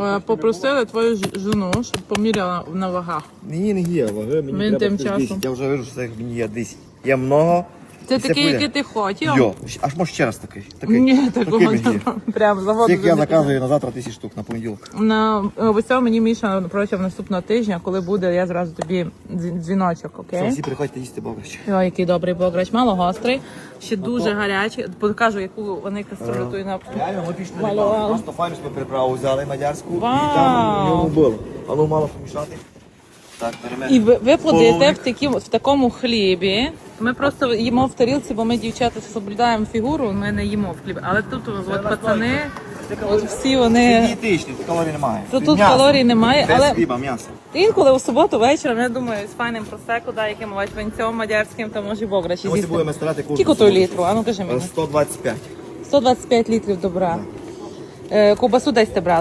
Е, Попросили твою ж- жену, щоб поміряла на вагах. Мені не є ваги, мені Він треба тим часом. 10. Я вже вижу, що це мені є 10. Є много. Це такий, буде. який ти хотів? Йо, аж може ще раз такий. такий. Ні, такого Такий мені є. Прям заводу. Тільки я заказую на завтра тисяч штук на понеділок. На обіцяв мені Міша протягом наступного тижня, коли буде, я зразу тобі дзвін- дзвіночок, Все, окей? всі приходьте їсти бограч. Ой, який добрий бограч, мало гострий, ще дуже гарячий. Покажу, яку вони каструлю ту на Реально, Малювали. Просто файно ми приправу взяли мадярську Вау. і там в ньому було. А ну мало помішати. Так, беремо. І ви, ви плодите в, такі, в такому хлібі. Ми просто їмо в тарілці, бо ми дівчата соблюдаємо фігуру, ми не їмо в хлібі. Але тут от пацани, от всі Це вони. тут калорій немає. То тут калорій немає, Без але- хліба, м'ясо. Інколи у суботу вечором, я думаю, з файним просеку, да, яким бувають венцем мадярським, то може бограчі Ось з'їсти. будемо старати кожну Скільки той суботу. літру? А ну кажи мені. 125. 125 літрів добра. Е, Ковбасу десь ти брали?